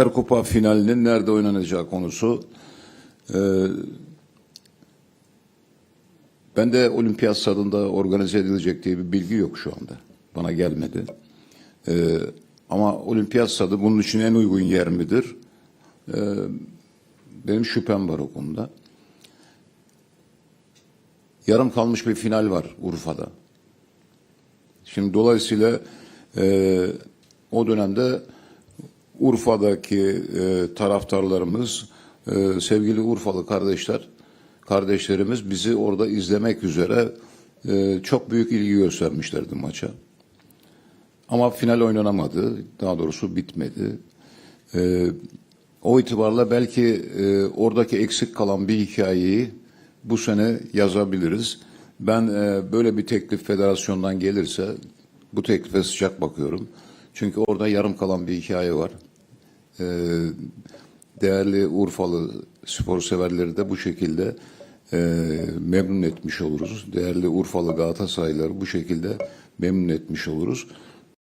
Süper Kupa finalinin nerede oynanacağı konusu. Ee, ben de olimpiyat stadında organize edilecek diye bir bilgi yok şu anda. Bana gelmedi. Ee, ama olimpiyat stadı bunun için en uygun yer midir? Ee, benim şüphem var o konuda. Yarım kalmış bir final var Urfa'da. Şimdi dolayısıyla e, o dönemde Urfa'daki e, taraftarlarımız, e, sevgili Urfalı kardeşler, kardeşlerimiz bizi orada izlemek üzere e, çok büyük ilgi göstermişlerdi maça. Ama final oynanamadı, daha doğrusu bitmedi. E, o itibarla belki e, oradaki eksik kalan bir hikayeyi bu sene yazabiliriz. Ben e, böyle bir teklif federasyondan gelirse bu teklife sıcak bakıyorum. Çünkü orada yarım kalan bir hikaye var. E, değerli Urfalı spor severleri de bu şekilde e, memnun etmiş oluruz. Değerli Urfalı Galatasaraylıları bu şekilde memnun etmiş oluruz.